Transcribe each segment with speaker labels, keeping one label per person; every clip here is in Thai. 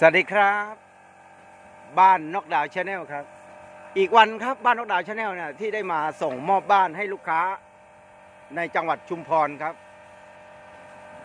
Speaker 1: สวัสดีครับ บ้านนกดาวชาแนลครับ อีกวันครับบ้านนกดาวชาแนลเนี่ยที่ได้มาส่งมอบบ้านให้ลูกค้าในจังหวัดชุมพรครับ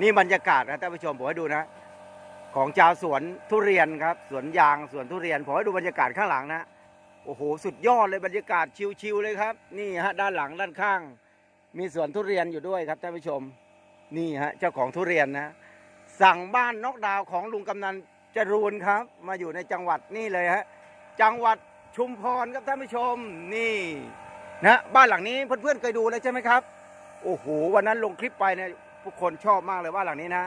Speaker 1: นี่บรรยากาศนะท่านผู้ชมผมให้ดูนะ ของชาวสวนทุเรียนครับ สวนยางสวนทุเรียนผมให้ดูบรรยากาศข้างหลังนะโอ้โหสุดยอดเลยบรรยากาศชิวๆเลยครับ นี่ฮะด้านหลังด้านข้าง มีสวนทุเรียนอยู่ด้วยครับท่านผู้ชม นี่ฮะเจ้าของทุเรียนนะ สั่งบ้านนกดาวของลุงกำนัน จรูนครับ มาอยู่ในจังหวัดนี่เลยฮะจังหวัดชุมพรครับท่านผู้ชมนี่นะบ้านหลังนี้เพื่อนๆเคยดูแล้วใช่ไหมครับ โอ้โหวันนั้นลงคลิปไปเนี่ยทุกคนชอบมากเลยบ้านหลังนี้นะ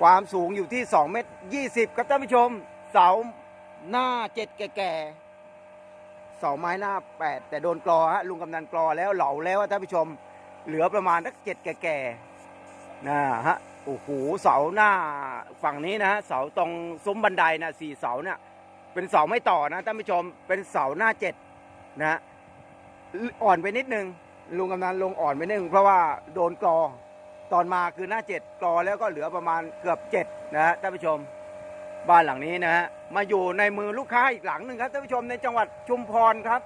Speaker 1: ความสูงอยู่ที่2เมตร20ครับท่านผู้ชม เสาหน้าเจ็ดแก่ๆเสาไม้หน้าแปดแต่โดนกรอฮะลุงกำนันกรอแล้วเหลาแล้วท่านผู้ชม เหลือประมาณสักเจ็ดแก่ๆนะฮะ โอ้โหเสาหน้าฝั่งนี้นะฮะเสาตรงซุ้มบันไดนะสี่เสาเนี่ยเป็นเสาไม่ต่อนะท่านผู้ชมเป็นเสาหน้าเจ็ดนะอ่อนไปนิดนึงลุงกำนันลงอ่อนไปนิดนึงเพราะว่าโดนกรอตอนมาคือหน้าเจ็ดกรอแล้วก็เหลือประมาณเกือบเจ็ดนะฮะท่านผู้ชมบ้านหลังนี้นะฮะมาอยู่ในมือลูกค้าอีกหลังหนึ่งครับท่านผู้ชมในจังหวัดชุมพรครับ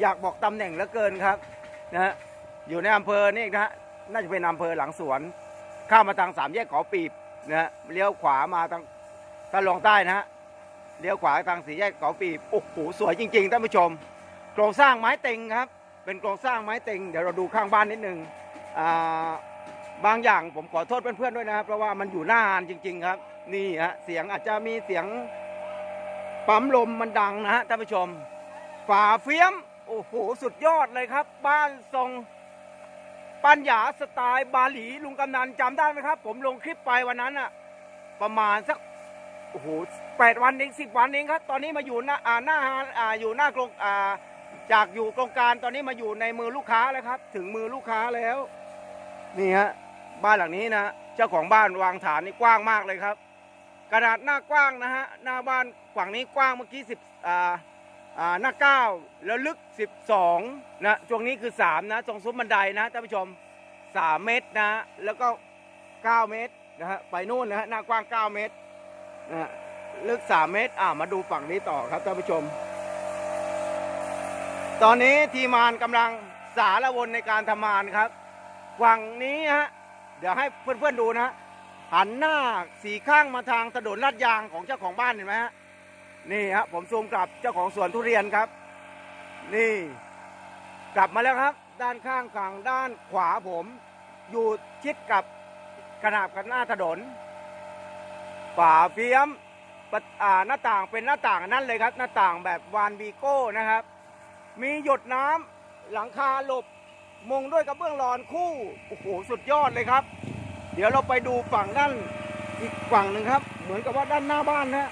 Speaker 1: อยากบอกตำแหน่งเหลือเกินครับนะฮะอยู่ในอำเภอนี่นะฮะน่าจะเป็นอำเภอหลังสวน ข้ามมาทางสามแยกขาปีบนะฮะเลี้ยวขวามาทางทางลงใต้นะฮะเลี้ยวขวาทางสี่แยกขาปีบโอ้โหสวยจริงๆท่านผู้ชม โครงสร้างไม้เต็งครับ เป็นโครงสร้างไม้เต็งเดี๋ยวเราดูข้างบ้านนิดนึงอ่าบางอย่างผมขอโทษเพื่อนๆด้วยนะครับเพราะว่ามันอยู่หน้างานจริง ๆ ครับ นี่ฮะเสียงอาจจะมีเสียงปั๊มลมมันดังนะฮะท่านผู้ชมฝาเฟี้ยมโอ้โหสุดยอดเลยครับ บ้านทรง ปัญญาสไตล์บาหลีลุงกำนันจำได้ไหมครับ ผมลงคลิปไปวันนั้นอะประมาณสักโอ้โหแปดวันเองสิบวันเองครับ ตอนนี้มาอยู่หน้าอ่าหน้าอ่าอยู่หน้าโครงอ่าจากอยู่โครงการตอนนี้มาอยู่ในมือลูกค้าแล้วครับ ถึงมือลูกค้าแล้ว นี่ฮะบ้านหลังนี้นะเจ้าของบ้านวางฐานนี่กว้างมากเลยครับขนาดหน้ากว้างนะฮะหน้าบ้านฝั่งนี้กว้างเมื่อกี้สิบอ่า อ่าหน้าเก้าแล้วลึก 12 นะช่วงนี้คือ 3 นะตรงซุ้มบันไดนะท่านผู้ชม 3 เมตรนะ แล้วก็ 9 เมตรนะฮะไปนู่นนะฮะหน้ากว้าง 9 เมตรนะฮะลึก 3 เมตร อ่ามาดูฝั่งนี้ต่อครับท่านผู้ชม ตอนนี้ทีมานกำลังสารวนในการทำงานครับฝั่งนี้ฮะเดี๋ยวให้เพื่อนๆดูนะฮะหันหน้าสีข้างมาทางถนนลาดยางของเจ้าของบ้านเห็นไหมฮะ นี่ฮะผมซูมกลับเจ้าของสวนทุเรียนครับ นี่ กลับมาแล้วครับ ด้านข้างฝั่งด้านขวาผม อยู่ชิดกับขนาบกันหน้าถนนฝาเฟียมประอ่าหน้าต่างเป็นหน้าต่างนั่นเลยครับ หน้าต่างแบบวานบีโก้นะครับ มีหยดน้ำหลังคาหลบมุงด้วยกระเบื้องรอนคู่โอ้โหสุดยอดเลยครับ เดี๋ยวเราไปดูฝั่งด้านอีกฝั่งหนึ่งครับ เหมือนกับว่าด้านหน้าบ้านนะ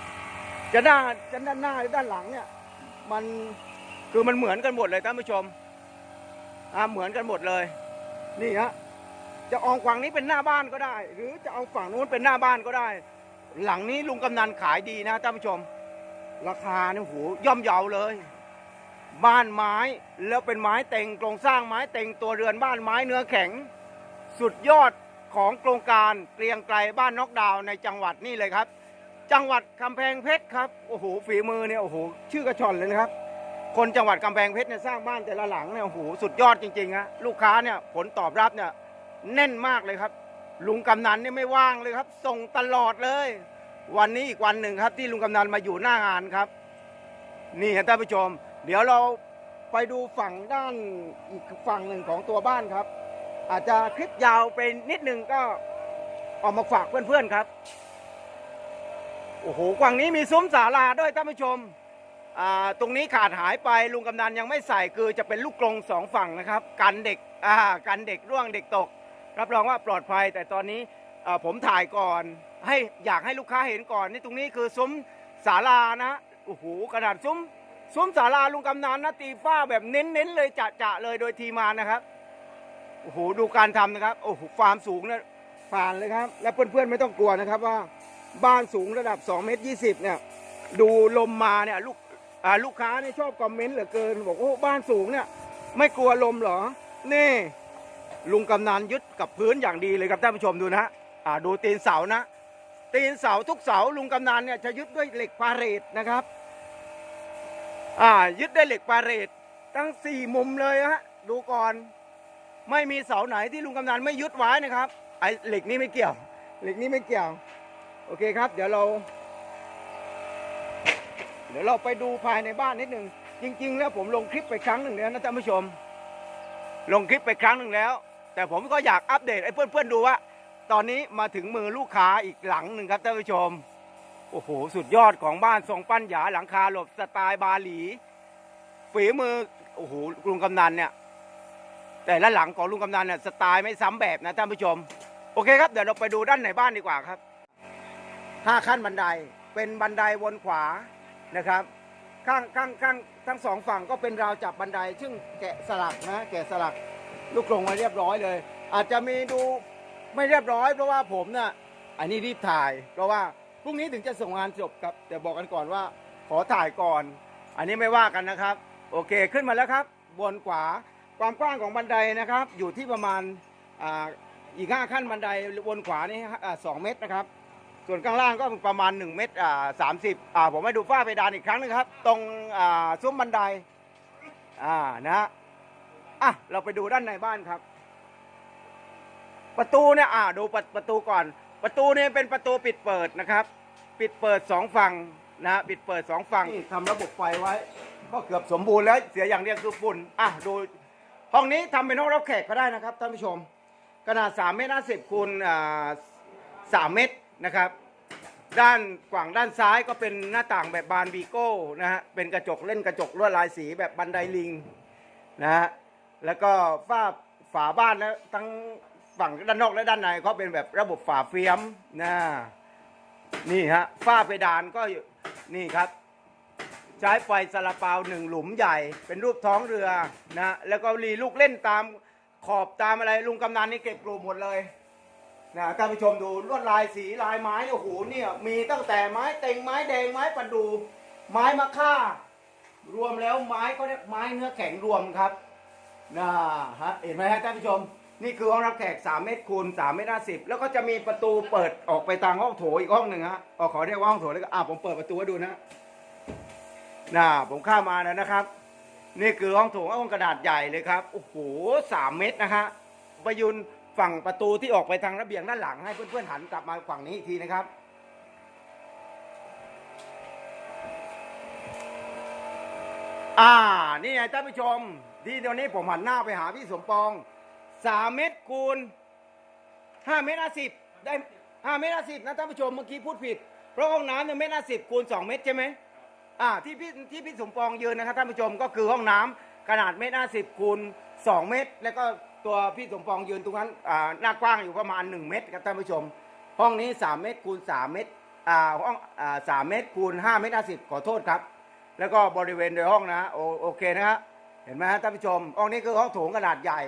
Speaker 1: จะด้านจะด้านหน้าหรือด้านหลังเนี่ย มันคือมันเหมือนกันหมดเลยท่านผู้ชมอ่าเหมือนกันหมดเลย นี่ฮะจะอองฝั่งนี้เป็นหน้าบ้านก็ได้ หรือจะเอาฝั่งนู้นเป็นหน้าบ้านก็ได้ หลังนี้ลุงกำนันขายดีนะท่านผู้ชม ราคาเนี่ยโหย่อมเยาเลย บ้านไม้แล้วเป็นไม้เต็งโครงสร้างไม้เต็งตัวเรือนบ้านไม้เนื้อแข็ง สุดยอดของโครงการเกรียงไกลบ้านนอกดาวในจังหวัดนี่เลยครับ จังหวัดกำแพงเพชรครับโอ้โหฝีมือเนี่ยโอ้โหชื่อกระชอนเลยนะครับ คนจังหวัดกำแพงเพชรเนี่ยสร้างบ้านแต่ละหลังเนี่ยโอ้โหสุดยอดจริงๆฮะลูกค้าเนี่ยผลตอบรับเนี่ยแน่นมากเลยครับ ลุงกำนันเนี่ยไม่ว่างเลยครับ ส่งตลอดเลย วันนี้อีกวันหนึ่งครับที่ลุงกำนันมาอยู่หน้างานครับ นี่ครับท่านผู้ชม เดี๋ยวเราไปดูฝั่งด้านอีกฝั่งหนึ่งของตัวบ้านครับ อาจจะคลิปยาวไปนิดนึงก็ออกมาฝากเพื่อนๆครับ โอ้โหกว่างนี้มีซุ้มศาลาด้วยท่านผู้ชมอ่าตรงนี้ขาดหายไปลุงกำนันยังไม่ใส่คือจะเป็นลูกกรงสองฝั่งนะครับกันเด็กอ่ากันเด็กร่วงเด็กตก รับรองว่าปลอดภัย แต่ตอนนี้อ่าผมถ่ายก่อน ให้อยากให้ลูกค้าเห็นก่อนนี่ตรงนี้คือซุ้มศาลานะโอ้โหกระดาษซุ้มซุ้มศาลาลุงกำนันนะตีฝ้าแบบเน้นๆเลยจะๆเลยโดยทีมานะครับโอ้โหดูการทำนะครับโอ้โหความสูงนี่ยผ่านเลยครับ และเพื่อนๆไม่ต้องกลัวนะครับว่า บ้านสูงระดับ2เมตร20เนี่ยดูลมมาเนี่ยลูกอ่าลูกค้าเนี่ยชอบคอมเมนต์เหลือเกิน บอกโอ้บ้านสูงเนี่ยไม่กลัวลมเหรอ นี่ ลุงกำนันยึดกับพื้นอย่างดีเลยครับท่านผู้ชมดูนะฮะอ่าดูตีนเสานะ ตีนเสาทุกเสาลุงกำนันเนี่ยจะยึดด้วยเหล็กพาเรตนะครับอ่ายึดด้วยเหล็กพาเรตทั้งสี่มุมเลยฮะดูก่อนไม่มีเสาไหนที่ลุงกำนันไม่ยึดไว้นะครับไอ้เหล็กนี้ไม่เกี่ยว เหล็กนี้ไม่เกี่ยว อเคครับ เดี๋ยวเรา เดี๋ยวเราไปดูภายในบ้านนิดหนึ่งจริง ๆ แล้วผมลงคลิปไปครั้งหนึ่งแล้วนะท่านผู้ชม ลงคลิปไปครั้งหนึ่งแล้ว แต่ผมก็อยากอัปเดตให้เพื่อนๆดูว่า ตอนนี้มาถึงมือลูกค้าอีกหลังหนึ่งครับท่านผู้ชมโอ้โหสุดยอดของบ้านทรงปั้นหยาหลังคาหลบสไตล์บาหลี ฝีมือโอ้โหลุงกำนันเนี่ย แต่ละหลังของลุงกำนันเนี่ยสไตล์ไม่ซ้ำแบบนะท่านผู้ชม โอเคครับเดี๋ยวเราไปดูด้านในบ้านดีกว่าครับ ห้าขั้นบันไดเป็นบันไดวนขวานะครับ ข้างข้างข้างทั้งสองฝั่งก็เป็นราวจับบันได ซึ่งแกะสลักนะแกะสลักลูกกรงมาเรียบร้อยเลย อาจจะมีดูไม่เรียบร้อย เพราะว่าผมเนี่ยอันนี้รีบถ่าย เพราะว่าพรุ่งนี้ถึงจะส่งงานจบครับแต่บอกกันก่อนว่าขอถ่ายก่อน อันนี้ไม่ว่ากันนะครับ โอเคขึ้นมาแล้วครับ บนขวาความกว้างของบันไดนะครับ อยู่ที่ประมาณออีกห้าขั้นบันไดบนขวานี่สองเมตรนะครับ ส่วนข้างล่างก็ประมาณ 1 เมตรอ่าสามสิบอ่าผมให้ดูฝ้าเพดานอีกครั้งหนึงครับ ตรงอ่าซุ้มบันไดอ่านะฮะอะเราไปดูด้านในบ้านครับ ประตูเนี่ยอ่าดูประประตูก่อน ประตูเนี่ยเป็นประตูปิดเปิดนะครับ ปิดเปิดสองฝั่งนะปิดเปิดสองฝั่งนี่ทำระบบไฟไว้ ก็เกือบสมบูรณ์แล้วเสียอย่างเดียวคือฝุ่นอะดูห้องนี้ทำเป็นห้องรับแขกก็ได้นะครับท่านผู้ชม ขนาด3เมตร50คูณอ่า3เมตร นะครับ ด้านขวางด้านซ้ายก็เป็นหน้าต่างแบบบานวีโก้นะฮะเป็นกระจกเล่นกระจกลวดลายสีแบบบันไดลิงนะฮะแล้วก็ฝ้าฝาบ้านแล้วทั้งฝั่งด้านนอกและด้านในก็เป็นแบบระบบฝาเฟียมนะนี่ฮะฝ้าเพดานก็อยู่นี่ครับ ใช้ไฟซาลาเปาหนึ่งหลุมใหญ่ เป็นรูปท้องเรือนะแล้วก็รีลูกเล่นตามขอบตามอะไรลุงกำนันนี่เก็บกลุ่มหมดเลย นะท่านผู้ชมดูลวดลายสีลายไม้เนี่ยโอ้โหเนี่ยมีตั้งแต่ไม้เต็งไม้แดงไม้ประดูไม้มะค่ารวมแล้วไม้ก็เรียกไม้เนื้อแข็งรวมครับนะฮะเห็นไหมฮะท่านผู้ชม นี่คือห้องรับแขก3เมตรคูณ3เมตร50แล้วก็จะมีประตูเปิดออกไปทางห้องโถอีกห้องหนึ่งฮะอ๋อขอเรียกว่าห้องโถแล้วก็อ่าผมเปิดประตูให้ดูนะน่าผมข้ามาแล้วนะครับ นี่คือห้องโถงห้องกระดาษใหญ่เลยครับโอ้โหสามเมตรนะฮะประยุน ฝั่งประตูที่ออกไปทางระเบียงด้านหลังให้เพื่อนๆหันกลับมาฝั่งนี้อีกทีนะครับ อ่า นี่ไงท่านผู้ชม ที่ตอนนี้ผมหันหน้าไปหาพี่สมปองสามเมตรคูณห้าเมตรห้าสิบได้ห้าเมตรห้าสิบนะท่านผู้ชมเมื่อกี้พูดผิด เพราะห้องน้ำเนี่ยเมตรห้าสิบคูณสองเมตรใช่ไหมอ่าที่พี่ที่พี่สมปองยืนนะครับท่านผู้ชมก็คือห้องน้ำขนาดเมตรห้าสิบคูณสองเมตร แล้วก็ ตัวพี่สมปองยืนตรงนั้นอ่าหน้ากว้างอยู่ประมาณหนึ่งเมตรครับท่านผู้ชม ห้องนี้สามเมตรคูณสามเมตรอ่าห้องอ่าสามเมตรคูณห้าเมตรห้าสิบขอโทษครับ แล้วก็บริเวณโดยห้องนะโอโอเคนะฮะเห็นไหมฮะท่านผู้ชม ห้องนี้คือห้องโถงขนาดใหญ่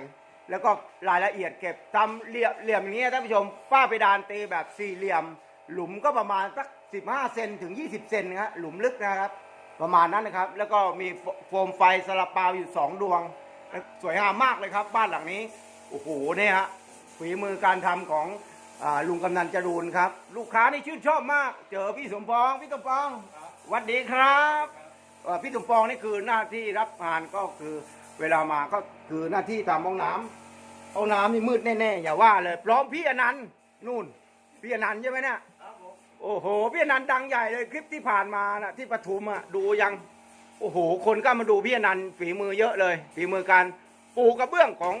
Speaker 1: แล้วก็รายละเอียดเก็บทำเหลี่ยมเหลี่ยมอย่างนี้ท่านผู้ชมฝ้าเพดานตีแบบสี่เหลี่ยม หลุมก็ประมาณสัก15เซนถึง 20 เซนนะฮะหลุมลึกนะครับ ประมาณนั้นนะครับ แล้วก็มีโฟมไฟสลับเปาอยู่สองดวง สวยงามมากเลยครับบ้านหลังนี้โอ้โหเนี่ยฮะฝีมือการทำของอาลุงกำนันจรูนครับ ลูกค้านี่ชื่นชอบมาก เจอพี่สมปองพี่สมปองสวัสดีครับเอ่อพี่สมปองนี่คือหน้าที่รับงานก็คือเวลามาก็คือหน้าที่ทำห้องน้ำห้องน้ำนี่มืดแน่ๆอย่าว่าเลยพร้อมพี่อนันต์นู่นพี่อนันต์ใช่ไหมเนี่ยโอ้โหพี่อนันต์ดังใหญ่เลยคลิปที่ผ่านมานะที่ปทุมอะดูยัง โอ้โห คนก็มาดูพี่อนันต์ฝีมือเยอะเลย ฝีมือการปูกระเบื้องของ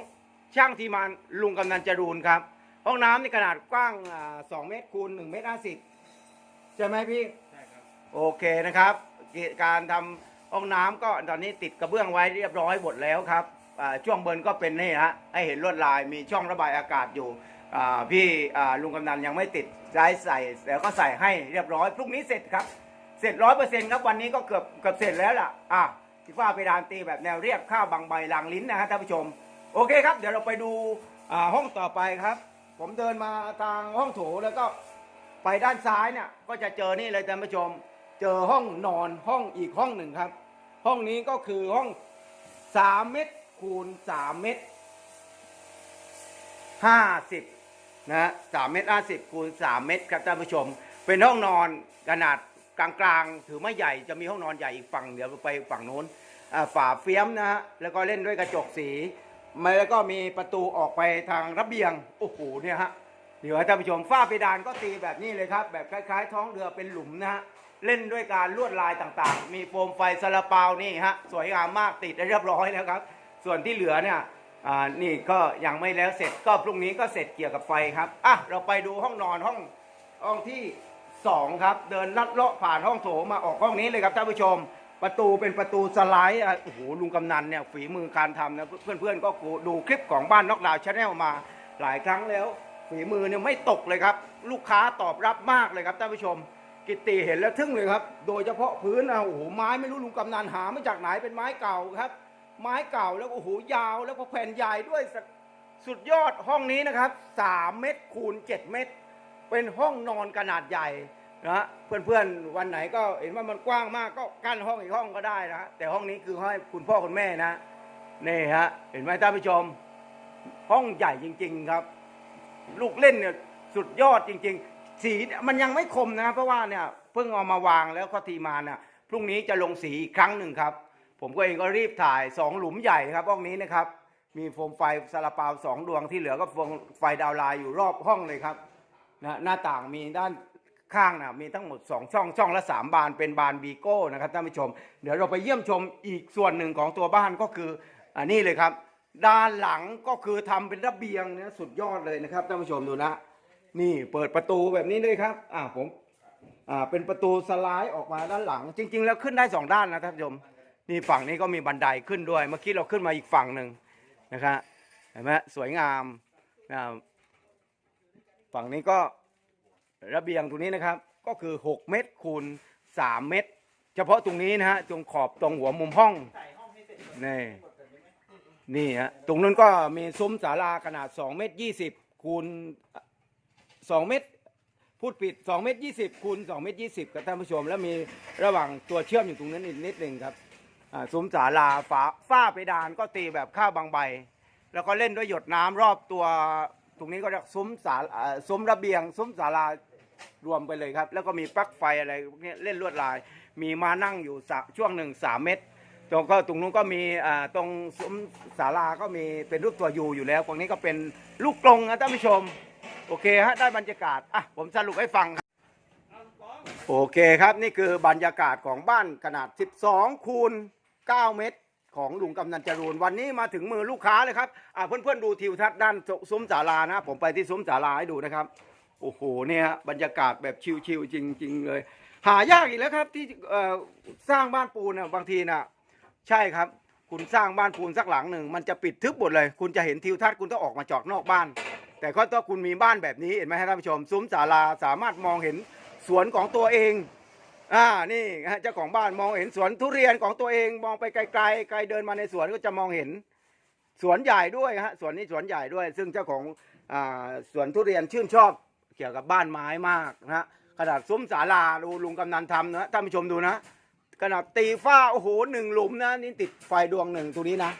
Speaker 1: ช่างทีมานลุงกำนันจรูนครับ ห้องน้ำนี่ขนาดกว้างอ่าสองเมตรคูณหนึ่งเมตรห้าสิบใช่ไหมพี่
Speaker 2: ใช่ครับ
Speaker 1: โอเคนะครับ การทำห้องน้ำก็ตอนนี้ติดกระเบื้องไว้เรียบร้อยหมดแล้วครับอ่าช่วงบนก็เป็นนี่ฮะให้เห็นลวดลายมีช่องระบายอากาศอยู่อ่าพี่อ่าลุงกำนันยังไม่ติดใช้ใส่แล้วก็ใส่ให้เรียบร้อยพรุ่งนี้เสร็จครับ เสร็จร้อยเปอร์เซ็นต์ครับวันนี้ก็เกือบเกือบเสร็จแล้วล่ะอะที่ฝ้าเพดานตีแบบแนวเรียบข้าวบางใบลางลิ้นนะฮะท่านผู้ชม โอเคครับ เดี๋ยวเราไปดูอ่าห้องต่อไปครับ ผมเดินมาทางห้องโถแล้วก็ไปด้านซ้ายเนี่ยก็จะเจอนี่เลยท่านผู้ชม เจอห้องนอนห้องอีกห้องหนึ่งครับ ห้องนี้ก็คือห้องสามเมตรคูณสามเมตรห้าสิบนะฮะสามเมตรห้าสิบคูณสามเมตรครับท่านผู้ชม เป็นห้องนอนขนาด กลางๆ ถือไม่ใหญ่จะมีห้องนอนใหญ่อีกฝั่งเดี๋ยวไปฝั่งโน้นอ่าฝาเฟียมนะฮะแล้วก็เล่นด้วยกระจกสีมาแล้วก็มีประตูออกไปทางระเบียงโอ้โหเนี่ยฮะเดี๋ยวให้ท่านผู้ชมฝ้าเพดานก็ตีแบบนี้เลยครับ แบบคล้าย ๆ ท้องเรือเป็นหลุมนะฮะเล่นด้วยการลวดลายต่างๆ มีโฟมไฟซาลาเปานี่ฮะสวยงามมากติดได้เรียบร้อยแล้วครับ ส่วนที่เหลือเนี่ยนี่ก็ยังไม่แล้วเสร็จก็พรุ่งนี้ก็เสร็จเกี่ยวกับไฟครับอะเราไปดูห้องนอนห้องห้องที่ สองครับ เดินลัดเลาะผ่านห้องโถงมาออกห้องนี้เลยครับท่านผู้ชม ประตูเป็นประตูสไลด์อะโอ้โหลุงกำนันเนี่ยฝีมือการทำนะเพื่อนๆก็ดูคลิปของบ้านนอกดาวชาแนลมาหลายครั้งแล้ว ฝีมือเนี่ยไม่ตกเลยครับ ลูกค้าตอบรับมากเลยครับท่านผู้ชม กิตติเห็นแล้วทึ่งเลยครับ โดยเฉพาะพื้นนะโอ้โหไม้ไม่รู้ลุงกำนันหามาจากไหนเป็นไม้เก่าครับ ไม้เก่าแล้วโอ้โหยาวแล้วก็แผ่นใหญ่ด้วยสสุดยอดห้องนี้นะครับ 3 เมตรคูณ 7 เมตร เป็นห้องนอนขนาดใหญ่ นะเพื่อนๆวันไหนก็เห็นว่ามันกว้างมากก็กั้นห้องอีกห้องก็ได้นะฮะแต่ห้องนี้คือให้คุณพ่อคุณแม่นะนี่ฮะเห็นไหมท่านผู้ชม ห้องใหญ่จริง ๆครับ ลูกเล่นเนี่ยสุดยอดจริง ๆ สีมันยังไม่คมนะเพราะว่าเนี่ยเพิ่งเอามาวางแล้วก็ทีมาเนี่ยพรุ่งนี้จะลงสีอีกครั้งหนึ่งครับ ผมก็เองก็รีบถ่ายสองหลุมใหญ่ครับห้องนี้นะครับ มีโฟมไฟซาลาเปาสองดวงที่เหลือก็โฟมไฟดาวไลน์อยู่รอบห้องเลยครับนะหน้าต่างมีด้าน ข้างนะมีทั้งหมด 2 ช่องช่องละ 3 บานเป็นบานบีโก้นะครับท่านผู้ชม เดี๋ยวเราไปเยี่ยมชมอีกส่วนหนึ่งของตัวบ้านก็คืออันนี้เลยครับ ด้านหลังก็คือทำเป็นระเบียงนะสุดยอดเลยนะครับท่านผู้ชมดูนะ นี่เปิดประตูแบบนี้เลยครับอ่าผมอ่าเป็นประตูสไลด์ออกมาด้านหลัง จริง ๆ แล้วขึ้นได้สองด้านนะท่านผู้ชมนี่ฝั่งนี้ก็มีบันไดขึ้นด้วย เมื่อกี้เราขึ้นมาอีกฝั่งหนึ่งนะครับเห็นไหมสวยงามนะฝั่งนี้ก็ ระเบียงตรงนี้นะครับก็คือ 6 เมตรคูณ 3 เมตร เฉพาะตรงนี้นะฮะตรงขอบตรงหัวมุมห้องนี่นี่ฮะตรงนั้นก็มีซุ้มศาลาขนาด 2 เมตร 20 คูณ 2 เมตร พูดผิด 2 เมตร 20 คูณ 2 เมตร 20ครับท่านผู้ชม แล้วมีระหว่างตัวเชื่อมอยู่ตรงนั้นอีกนิดหนึ่งครับซุ้มศาลาฝาฝ้าเพดานก็ตีแบบข้าวบางใบ แล้วก็เล่นด้วยหยดน้ำรอบตัว ตรงนี้ก็เรียกซุ้มศาลาซุ้มระเบียง ซุ้มศาลา รวมไปเลยครับ แล้วก็มีปลั๊กไฟอะไรพวกนี้เล่นลวดลาย มีมานั่งอยู่สะช่วงหนึ่งสามเมตร ตรงก็ตรงนู้นก็มีอ่าตรงซุ้มศาลาก็มีเป็นรูปตัวยูอยู่แล้วตรงนี้ก็เป็นลูกกรงนะท่านผู้ชม โอเคฮะได้บรรยากาศอะผมสรุปให้ฟังครับโอเคครับนี่คือบรรยากาศของบ้านขนาด 12 คูณ 9 เมตร ของลุงกำนันจรูนวันนี้มาถึงมือลูกค้าเลยครับอ่าเพื่อนๆดูทิวทัศน์ด้านซุ้มศาลานะ ผมไปที่ซุ้มศาลาให้ดูนะครับ โอ้โหเนี่ยฮะบรรยากาศแบบชิลๆจริง ๆ เลย หายากอีกแล้วครับที่สร้างบ้านปูนน่ะบางทีน่ะใช่ครับ คุณสร้างบ้านปูนสักหลังหนึ่งมันจะปิดทึบหมดเลย คุณจะเห็นทิวทัศน์คุณต้องออกมาจอดนอกบ้าน แต่ก็ถ้าคุณมีบ้านแบบนี้เห็นไหมครับท่านผู้ชมซุ้มศาลาสามารถมองเห็นสวนของตัวเองอ่านี่เจ้าของบ้านมองเห็นสวนทุเรียนของตัวเองมองไปไกลๆไกลเดินมาในสวนก็จะมองเห็นสวนใหญ่ด้วยฮะสวนนี้สวนใหญ่ด้วย ซึ่งเจ้าของอ่าสวนทุเรียนชื่นชอบ เกี่ยวกับบ้านไม้มากนะฮะขนาดซุ้มศาลาดูลุงกำนันทำนะท่านผู้ชมดูนะขนาดตีฝ้าโอ้โหหนึ่งหลุมนะนี่ติดไฟดวงหนึ่งตรงนี้นะ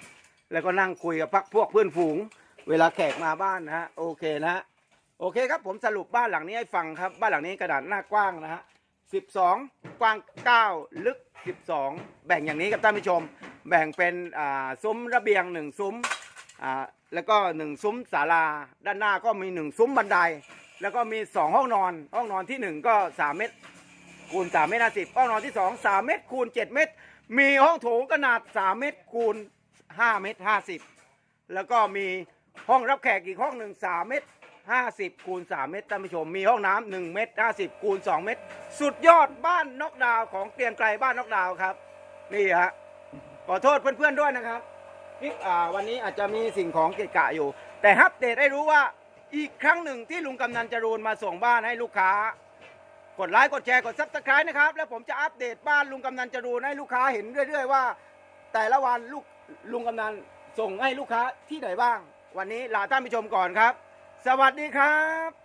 Speaker 1: แล้วก็นั่งคุยกับพักพวกเพื่อนฝูง เวลาแขกมาบ้านนะฮะโอเคนะฮะโอเคครับผมสรุปบ้านหลังนี้ให้ฟังครับ บ้านหลังนี้กระดาษหน้ากว้างนะฮะ12กว้าง9ลึก12แบ่งอย่างนี้ครับท่านผู้ชม แบ่งเป็นอ่าซุ้มระเบียงหนึ่งซุ้มอ่าแล้วก็หนึ่งซุ้มศาลาด้านหน้าก็มีหนึ่งซุ้มบันได แล้วก็มีสองห้องนอน ห้องนอนที่หนึ่งก็สามเมตรคูณ3เมตรห้าสิบห้องนอนที่2 3เมตรคูณ7เมตร มีห้องโถงขนาด3เมตรคูณ5เมตร50แล้วก็มีห้องรับแขกอีกห้องหนึ่ง3เมตร50คูณ3เมตรท่านผู้ชมมีห้องน้ำ1เมตร50คูณ2เมตร สุดยอดบ้านนกดาวของเกรียงไกรบ้านนกดาวครับ นี่ฮะขอโทษเพื่อนๆด้วยนะครับที่อ่าวันนี้อาจจะมีสิ่งของเกะกะอยู่ แต่ฮัปเดตให้รู้ว่า อีกครั้งหนึ่งที่ลุงกำนันจรูนมาส่งบ้านให้ลูกค้า กดไลค์กดแชร์กดซับสไครต์นะครับ แล้วผมจะอัปเดตบ้านลุงกำนันจรูนให้ลูกค้าเห็นเรื่อยๆว่า แต่ละวันลูกลุงกำนันส่งให้ลูกค้าที่ไหนบ้าง วันนี้ลาท่านผู้ชมก่อนครับ สวัสดีครับ